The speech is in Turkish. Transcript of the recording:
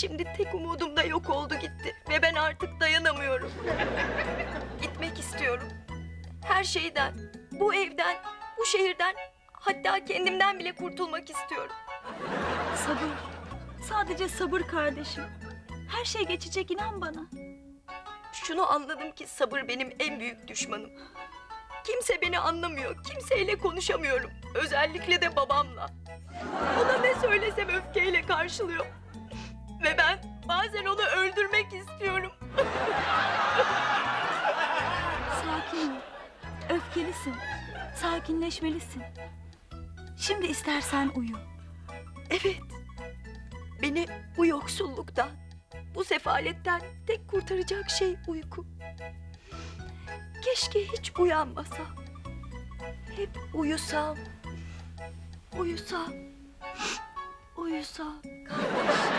Şimdi tek umudum da yok oldu gitti ve ben artık dayanamıyorum. Gitmek istiyorum. Her şeyden, bu evden, bu şehirden, hatta kendimden bile kurtulmak istiyorum. Sabır. Sadece sabır kardeşim. Her şey geçecek inan bana. Şunu anladım ki sabır benim en büyük düşmanım. Kimse beni anlamıyor, kimseyle konuşamıyorum. Özellikle de babamla. Ona ne söylesem öfkeyle karşılıyor. Ve ben bazen onu öldürmek istiyorum. Sakin ol. Öfkelisin. Sakinleşmelisin. Şimdi istersen uyu. Evet. Beni bu yoksulluktan, bu sefaletten tek kurtaracak şey uyku. Keşke hiç uyanmasam. Hep uyusam. Uyusam. Uyusam. Kardeşim.